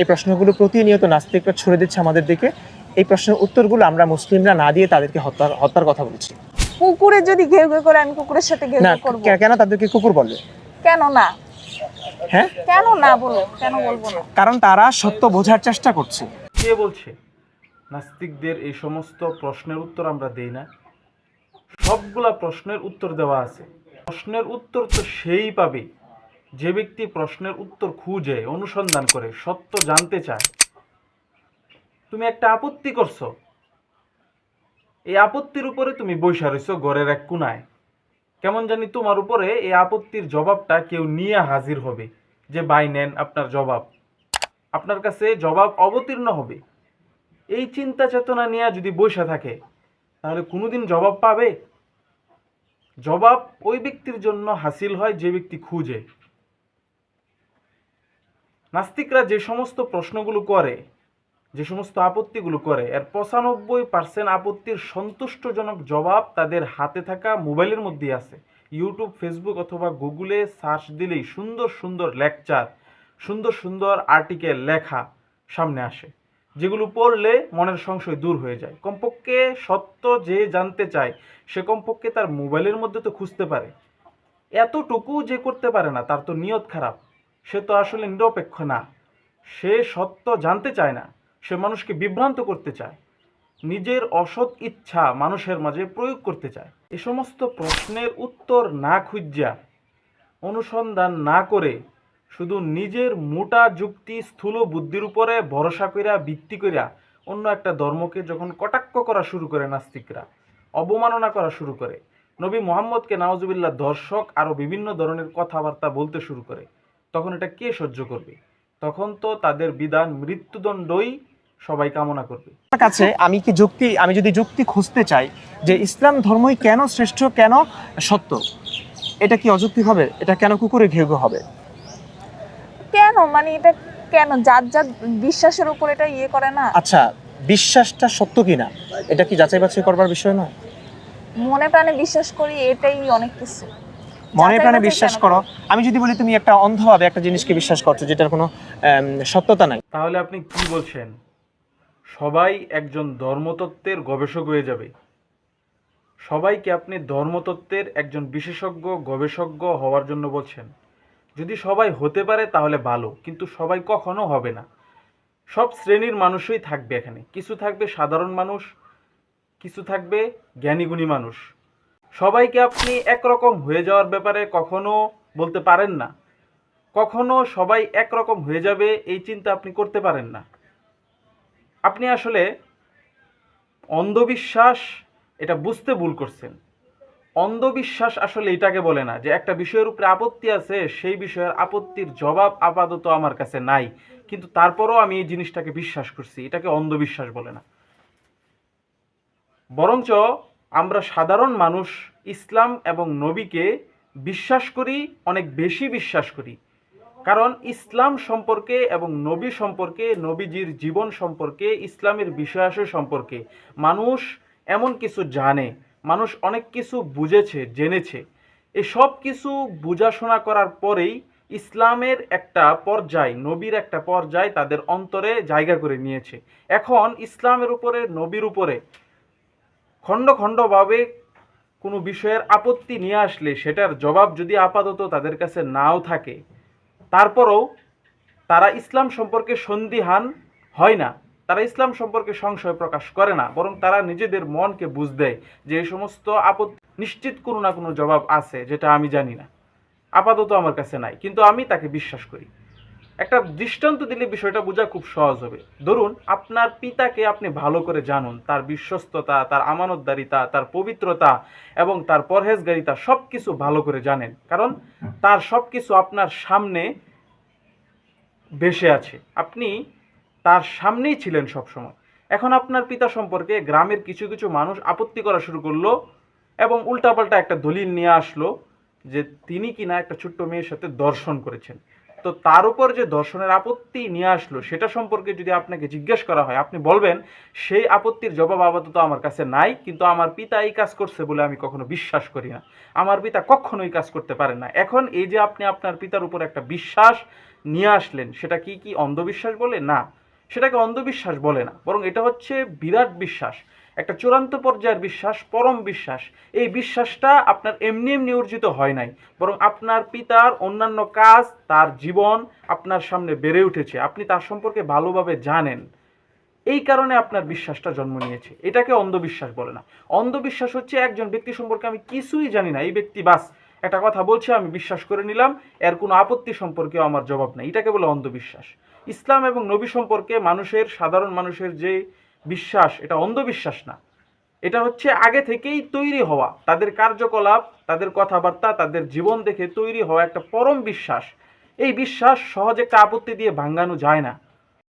এই প্রশ্নগুলো প্রতিনিয়ত নাস্তিকরা ছড়ে দিচ্ছে আমাদের দিকে। এই প্রশ্নের উত্তরগুলো আমরা মুসলিমরা না দিয়ে তাদেরকে হত্যার হত্যার কথা বলছি। কুকুরে যদি ঘেউ ঘেউ করে আমি কুকুরের সাথে ঘেউ ঘেউ করব। কেন তাদেরকে কুকুর বলবে কেন না? হ্যাঁ? কেন না বলো কেন বলব না? কারণ তারা সত্য বোঝার চেষ্টা করছে। কে বলছে? নাস্তিকদের এই সমস্ত প্রশ্নের উত্তর আমরা দেই না। সবগুলা প্রশ্নের উত্তর দেওয়া আছে। প্রশ্নের উত্তর তো সেই পাবে যে ব্যক্তি প্রশ্নের উত্তর খুঁজে, অনুসন্ধান করে, সত্য জানতে চায়, তুমি একটা আপত্তি করছ। এই আপত্তির উপরে তুমি বৈশা রইছো ঘরের এক কোনায় কেমন জানি তোমার উপরে এই আপত্তির জবাবটা কেউ নিয়ে হাজির হবে যে, বাই, নেন আপনার জবাব। আপনার কাছে জবাব অবতীর্ণ হবে। এই চিন্তা চেতনা নিয়ে যদি বসে থাকে, তাহলে কোনোদিন জবাব পাবে? জবাব ওই ব্যক্তির জন্য হাসিল হয় যে ব্যক্তি খুঁজে। নাস্তিকরা যে সমস্ত প্রশ্নগুলো করে, যে সমস্ত আপত্তিগুলো করে, এর পঁচানব্বই পার্সেন্ট আপত্তির সন্তুষ্টজনক জবাব তাদের হাতে থাকা মোবাইলের মধ্যেই আছে। ইউটিউব, ফেসবুক অথবা গুগলে সার্চ দিলেই সুন্দর সুন্দর লেকচার, সুন্দর সুন্দর আর্টিকেল লেখা সামনে আসে, যেগুলো পড়লে মনের সংশয় দূর হয়ে যায়। কমপক্ষে সত্য যে জানতে চায়, সে কমপক্ষে তার মোবাইলের মধ্যে তো খুঁজতে পারে। এতটুকু যে করতে পারে না, তার তো নিয়ত খারাপ। সে তো আসলে নিরপেক্ষ না। সে সত্য জানতে চায় না। সে মানুষকে বিভ্রান্ত করতে চায়। নিজের অসৎ ইচ্ছা মানুষের মাঝে প্রয়োগ করতে চায়। এ সমস্ত প্রশ্নের উত্তর না খুঁজা অনুসন্ধান না করে, শুধু নিজের মোটা যুক্তি স্থূল বুদ্ধির উপরে ভরসা কইরা ভিত্তি কইরা অন্য একটা ধর্মকে যখন কটাক্ষ করা শুরু করে নাস্তিকরা, অবমাননা করা শুরু করে, নবী মোহাম্মদকে নওয়াজুবিল্লাহ দর্শক আরও বিভিন্ন ধরনের কথাবার্তা বলতে শুরু করে। তখন এটা কে সহ্য করবে? তখন তো তাদের বিধান মৃত্যুদণ্ডই সবাই কামনা করবে। আমার কাছে আমি কি যুক্তি আমি যদি যুক্তি খুঁজতে চাই যে ইসলাম ধর্মই কেন শ্রেষ্ঠ কেন সত্য এটা কি অযুক্তি হবে? এটা কেন কুকুরে ঘেউ ঘেউ হবে? কেন? মানে এটা কেন? যার যার বিশ্বাসের উপর এটা ইয়ে করে না? আচ্ছা বিশ্বাসটা সত্য কিনা এটা কি যাচাই বাছাই করবার বিষয় নয়? মনে প্রাণে বিশ্বাস করি এটাই অনেক কিছু। মনে প্রাণে বিশ্বাস করো। আমি যদি বলি তুমি একটা অন্ধভাবে একটা জিনিসকে বিশ্বাস করছ যেটার কোনো সত্যতা নাই। তাহলে আপনি কি বলছেন? সবাই একজন ধর্মতত্ত্বের গবেষক হয়ে যাবে। সবাইকে আপনি ধর্মতত্ত্বের একজন বিশেষজ্ঞ গবেষজ্ঞ হওয়ার জন্য বলছেন। যদি সবাই হতে পারে তাহলে ভালো কিন্তু সবাই কখনো হবে না। সব শ্রেণির মানুষই থাকবে এখানে। কিছু থাকবে সাধারণ মানুষ কিছু থাকবে জ্ঞানীগুণী মানুষ। সবাইকে আপনি একরকম হয়ে যাওয়ার ব্যাপারে কখনো বলতে পারেন না। কখনো সবাই একরকম হয়ে যাবে এই চিন্তা আপনি করতে পারেন না। আপনি আসলে অন্ধবিশ্বাস, এটা বুঝতে ভুল করছেন। অন্ধবিশ্বাস আসলে এটাকে বলে না যে একটা বিষয়ের উপরে আপত্তি আছে, সেই বিষয়ের আপত্তির জবাব আপাতত আমার কাছে নাই। কিন্তু তারপরও আমি এই জিনিসটাকে বিশ্বাস করছি, এটাকে অন্ধবিশ্বাস বলে না। বরঞ্চ আমরা সাধারণ মানুষ, ইসলাম এবং নবীকে বিশ্বাস করি, অনেক বেশি বিশ্বাস করি। কারণ ইসলাম সম্পর্কে এবং নবী সম্পর্কে, নবীজির জীবন সম্পর্কে, ইসলামের বিষয়াশয় সম্পর্কে মানুষ এমন কিছু জানে, মানুষ অনেক কিছু বুঝেছে, জেনেছে। এই সব কিছু বুঝাশোনা করার পরেই ইসলামের একটা পর্যায়, নবীর একটা পর্যায় তাদের অন্তরে জায়গা করে নিয়েছে। এখন ইসলামের উপরে, নবীর উপরে খণ্ড খণ্ডভাবে কোনো বিষয়ের আপত্তি নিয়ে আসলে সেটার জবাব যদি আপাতত তাদের কাছে নাও থাকে, তারপরেও তারা ইসলাম সম্পর্কে সন্দিহান হয় না। তারা ইসলাম সম্পর্কে সংশয় প্রকাশ করে না, বরং তারা নিজেদের মনকে বুঝ দেয় যে এই সমস্ত আপত্তি, নিশ্চিত কোনো না কোনো জবাব আছে, যেটা আমি জানি না। আপাতত আমার কাছে নাই, কিন্তু আমি তাকে বিশ্বাস করি। একটা দৃষ্টান্ত দিলে বিষয়টা বোঝা খুব সহজ হবে। ধরুন, আপনার পিতাকে আপনি ভালো করে জানুন, তার বিশ্বস্ততা, তার আমানতদারিতা, তার পবিত্রতা এবং তার পরহেজগারিতা সব কিছু ভালো করে জানেন। কারণ তার সব কিছু আপনার সামনে ভেসে আছে। আপনি তার সামনেই ছিলেন সব সময় এখন আপনার পিতা সম্পর্কে গ্রামের কিছু কিছু মানুষ আপত্তি করা শুরু করল এবং উল্টাপাল্টা একটা দলিল নিয়ে আসলো যে তিনি কিনা একটা ছোট্ট মেয়ের সাথে দর্শন করেছেন। তো তার উপর যে দর্শনের আপত্তি নিয়ে আসলো, সেটা সম্পর্কে যদি আপনাকে জিজ্ঞেস করা হয়, আপনি বলবেন, সেই আপত্তির জবাব আপাতত আমার কাছে নাই, কিন্তু আমার পিতা এই কাজ করছে বলে আমি কখনো বিশ্বাস করি না। আমার পিতা কখনো এই কাজ করতে পারেন না। এখন এই যে আপনি আপনার পিতার উপর একটা বিশ্বাস নিয়ে আসলেন, সেটা কি কি অন্ধবিশ্বাস বলে? না। সেটাকে অন্ধবিশ্বাস বলে না, বরং এটা হচ্ছে বিরাট বিশ্বাস। একটা চূড়ান্ত পর্যায়ের বিশ্বাস, পরম বিশ্বাস। এই বিশ্বাসটা আপনার এমনি এমনি অর্জিত হয় নাই। বরং আপনার পিতার অন্যান্য কাজ, তার জীবন আপনার সামনে বেড়ে উঠেছে। আপনি তার সম্পর্কে ভালোভাবে জানেন। এই কারণে আপনার বিশ্বাসটা জন্ম নিয়েছে। এটাকে অন্ধবিশ্বাস বলে না। অন্ধবিশ্বাস হচ্ছে একজন ব্যক্তি সম্পর্কে আমি কিছুই জানি না। এই ব্যক্তি বাস, একটা কথা বলছে, আমি বিশ্বাস করে নিলাম, এর কোনো আপত্তি সম্পর্কেও আমার জবাব নেই। এটাকে বলে অন্ধবিশ্বাস। ইসলাম এবং নবী সম্পর্কে মানুষের, সাধারণ মানুষের যে বিশ্বাস, এটা অন্ধবিশ্বাস না। এটা হচ্ছে আগে থেকেই তৈরি হওয়া। তাদের কার্যকলাপ, তাদের কথাবার্তা, তাদের জীবন দেখে তৈরি হওয়া একটা পরম বিশ্বাস। এই বিশ্বাস সহজে একটা আপত্তি দিয়ে ভাঙ্গানো যায় না।